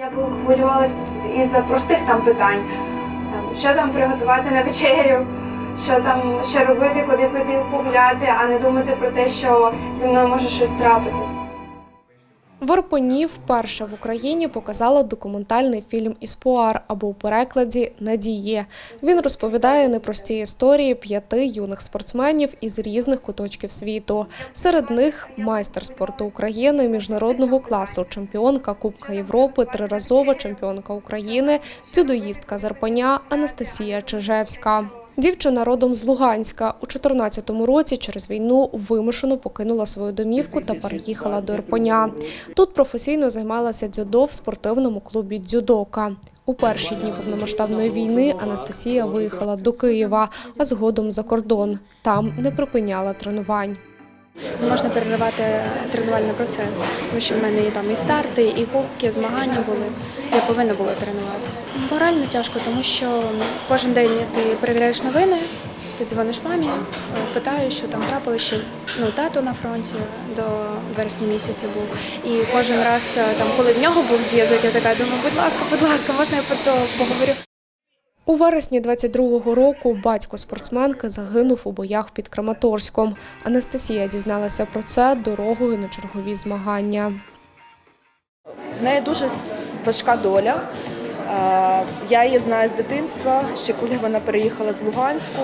Я б хвилювалась із простих там питань. Там, що там приготувати на вечерю, що там що робити, куди піти погуляти, а не думати про те, що зі мною може щось трапитись. В Ірпені вперше в Україні показала документальний фільм «Іспуар» або у перекладі Надії. Він розповідає непрості історії п'яти юних спортсменів із різних куточків світу. Серед них майстер спорту України міжнародного класу, чемпіонка Кубка Європи, триразова чемпіонка України, дзюдоїстка з Ірпеня Анастасія Чижевська. Дівчина родом з Луганська у 14-му році через війну вимушено покинула свою домівку та переїхала до Ірпеня. Тут професійно займалася дзюдо в спортивному клубі «Дзюдока». У перші дні повномасштабної війни Анастасія виїхала до Києва, а згодом за кордон. Там не припиняла тренувань. Не можна переривати тренувальний процес, тому що в мене і там і старти, і кубки, змагання були. Я повинна була тренуватися. Морально тяжко, тому що кожен день ти перевіряєш новини, ти дзвониш мамі, е, питаєш, що там трапилося, що ну, тато на фронті до вересня місяця був. І кожен раз, е, там, коли в нього був зв'язок, я така думаю, будь ласка, будь ласка, можна я по- поговорю? У вересні 22-го року батько спортсменки загинув у боях під Краматорськом. Анастасія дізналася про це дорогою на чергові змагання. В неї дуже важка доля. Е, Я її знаю з дитинства, ще коли вона переїхала з Луганську.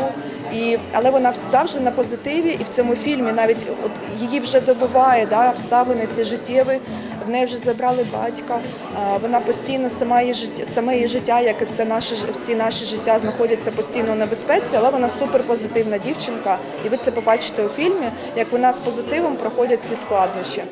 І, але вона завжди на позитиві, і в цьому фільмі навіть от її вже добиває да, обставини ці життєві. В неї вже забрали батька. Вона постійно сама її життя, саме її життя, як і все наше всі наші життя, знаходяться постійно в небезпеці, але вона суперпозитивна дівчинка. І ви це побачите у фільмі, як вона з позитивом проходять ці складнощі.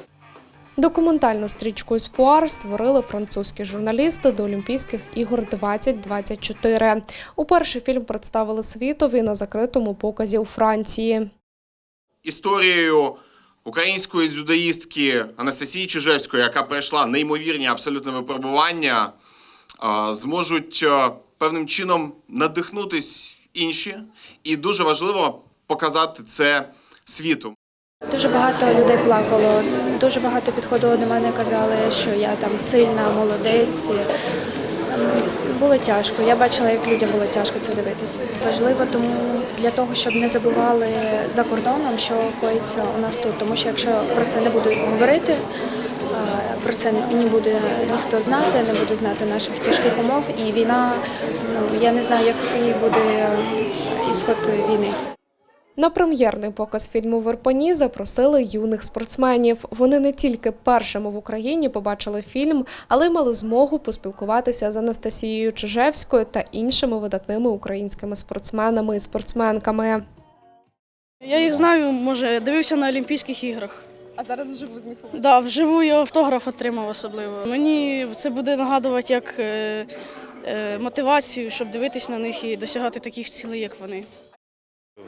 Документальну стрічку «Еспуар» створили французькі журналісти до Олімпійських ігор 2024. Уперше фільм представили світові на закритому показі у Франції. історією української дзюдоїстки Анастасії Чижевської, яка пройшла неймовірні абсолютно випробування, зможуть певним чином надихнутись інші, і дуже важливо показати це світу. Дуже багато людей плакало, дуже багато підходило до мене, казали, що я там сильна, молодець. Було тяжко. Я бачила, як людям було тяжко це дивитися. Важливо тому для того, щоб не забували за кордоном, що коїться у нас тут. Тому що якщо про це не будуть говорити, про це не буде ніхто знати, не буде знати наших тяжких умов, і війна, ну я не знаю, який буде ісход війни. На прем'єрний показ фільму в Ірпені запросили юних спортсменів. Вони не тільки першими в Україні побачили фільм, але й мали змогу поспілкуватися з Анастасією Чижевською та іншими видатними українськими спортсменами і спортсменками. Я їх знаю, може, дивився на Олімпійських іграх. А зараз вживу з них Да, вживу я автограф отримав особливо. Мені це буде нагадувати як е, е, мотивацію, щоб дивитись на них і досягати таких цілей, як вони.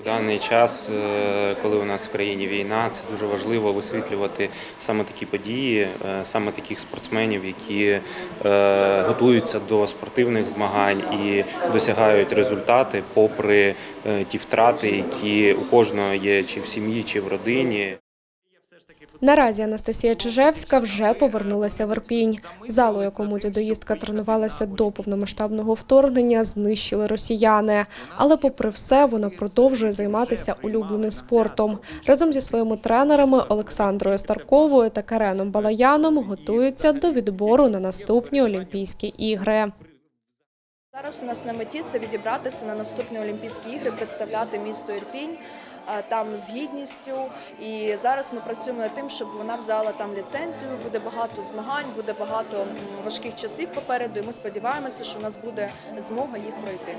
В даний час, е, коли у нас в країні війна, це дуже важливо висвітлювати саме такі події, е, саме таких спортсменів, які е, готуються до спортивних змагань і досягають результати, попри ті втрати, які у кожного є чи в сім'ї, чи в родині. Наразі Анастасія Чижевська вже повернулася в Ірпінь. Зал, у якому дзюдоїстка тренувалася до повномасштабного вторгнення, знищили росіяни. Але, попри все, вона продовжує займатися улюбленим спортом. Разом зі своїми тренерами Олександрою Старковою та Кареном Балаяном готуються до відбору на наступні Олімпійські ігри. Зараз у нас на меті це відібратися на наступні Олімпійські ігри, представляти місто Ірпінь там з гідністю. І зараз ми працюємо над тим, щоб вона взяла там ліцензію. Буде багато змагань, буде багато важких часів попереду. І ми сподіваємося, що у нас буде змога їх пройти.